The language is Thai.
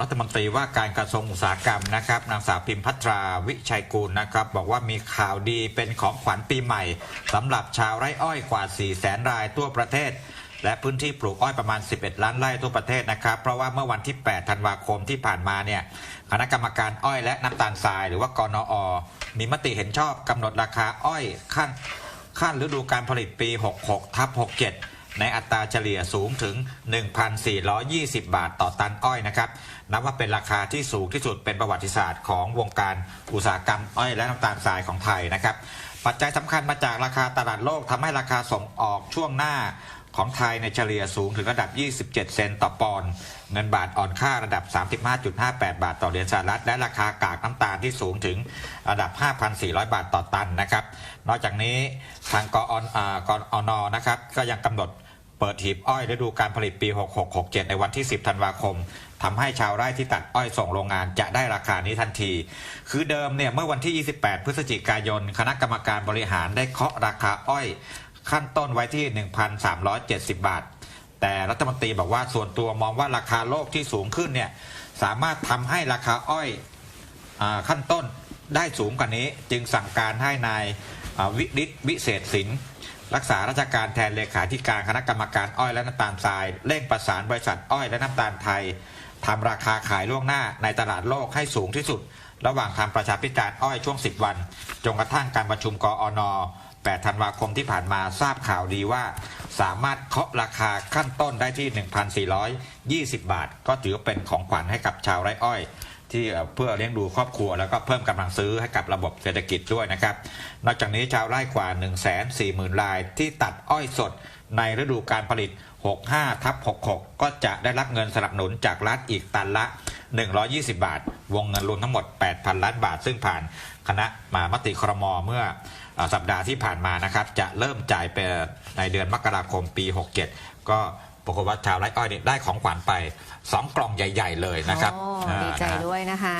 รัฐมนตรีว่าการกระทรวงอุตสาหกรรมนะครับนางสาวพิมพัทราวิชัยกูลนะครับ บอกว่ามีข่าวดีเป็นของขวัญปีใหม่สำหรับชาวไร่อ้อยกว่า 4 0 0แสนรายทั่วประเทศ และพื้นที่ปลูกอ้อยประมาณ 11 ล้านไร่ทั่วประเทศนะครับ เพราะว่าเมื่อวันที่ 8 ธันวาคมที่ผ่านมาเนี่ยคณะกรรมการอ้อยและน้ำตาลทราย หรือว่ากนอ มีมติเห็นชอบกำหนดราคาอ้อยขั้นขั้นฤดูการผลิตปี 66ทับ67 ในอัตราเฉลี่ยสูงถึง 1,420 บาทต่อตันอ้อยนะครับ นับว่าเป็นราคาที่สูงที่สุดเป็นประวัติศาสตร์ของวงการอุตสาหกรรมอ้อยและน้ำตาลทรายของไทยนะครับ ปัจจัยสำคัญมาจากราคาตลาดโลกทำให้ราคาส่งออกช่วงหน้าของไทยในเฉลี่ยสูงถึงระดับ 27 เซนต์ต่อปอนด์ เงินบาทอ่อนค่าระดับ 35.58 บาทต่อเหรียญสหรัฐ และราคากากน้ำตาลที่สูงถึงระดับ 5,400 บาทต่อตันนะครับ นอกจากนี้ทางกอนอ่ากอนอนนะครับ ก็ยังกำหนด ปิดหีบอ้อยฤดูการผลิตปี 6667 ในวันที่ 10 ธันวาคมทำให้ชาวไร่ที่ตัดอ้อยส่งโรงงานจะได้ราคานี้ทันที คือเดิมเนี่ยเมื่อวันที่ 28 พฤศจิกายน คณะกรรมการบริหารได้เคาะราคาอ้อย ขั้นต้นไว้ที่ 1,370 บาท แต่รัฐมนตรีบอกว่าส่วนตัวมองว่าราคาโลกที่สูงขึ้นเนี่ยสามารถทำให้ราคาอ้อยอาขั้นต้นได้สูงกว่านี้ จึงสั่งการให้นายวิริศวิเศษสิน รักษาราชการแทนเลขาธิการคณะกรรมการอ้อยและน้ำตาลทราย เร่งประสานบริษัทอ้อยและน้ำตาลไทยทำราคาขายล่วงหน้าในตลาดโลกให้สูงที่สุด ระหว่างทำประชาพิจารณ์อ้อยช่วง 10 วันจนกระทั่งการประชุมกอน8ธันวาคมที่ผ่านมาทราบข่าวดีว่า สามารถเคาะราคาขั้นต้นได้ที่ 1,420 บาท ก็ถือเป็นของขวัญให้กับชาวไร่อ้อย ที่เพื่อเลี้ยงดูครอบครัว แล้วก็เพิ่มกำลังซื้อให้กับระบบเศรษฐกิจด้วยนะครับ นอกจากนี้ชาวไร่กว่า 1 4 0 0 0 0รายที่ตัดอ้อยสดในฤดูการผลิต 65ทับ66 ก็จะได้รับเงินสนับสนุนจากรัฐอีกตันละ 120 บาท วงเงินรวมทั้งหมด 8,000 ล้านบาท ซึ่งผ่านคณะมามติครมเมื่อเอ่อสัปดาห์ที่ผ่านมานะครับจะเริ่มจ่ายไปในเดือนมกราคมปี 67 ก็ปรากฏว่าชาวไร่อ้อยนี่ได้ของขวัญไป 2 กล่องใหญ่ ๆ เลยนะครับโอ้ดีใจอ่านะด้วยนะคะ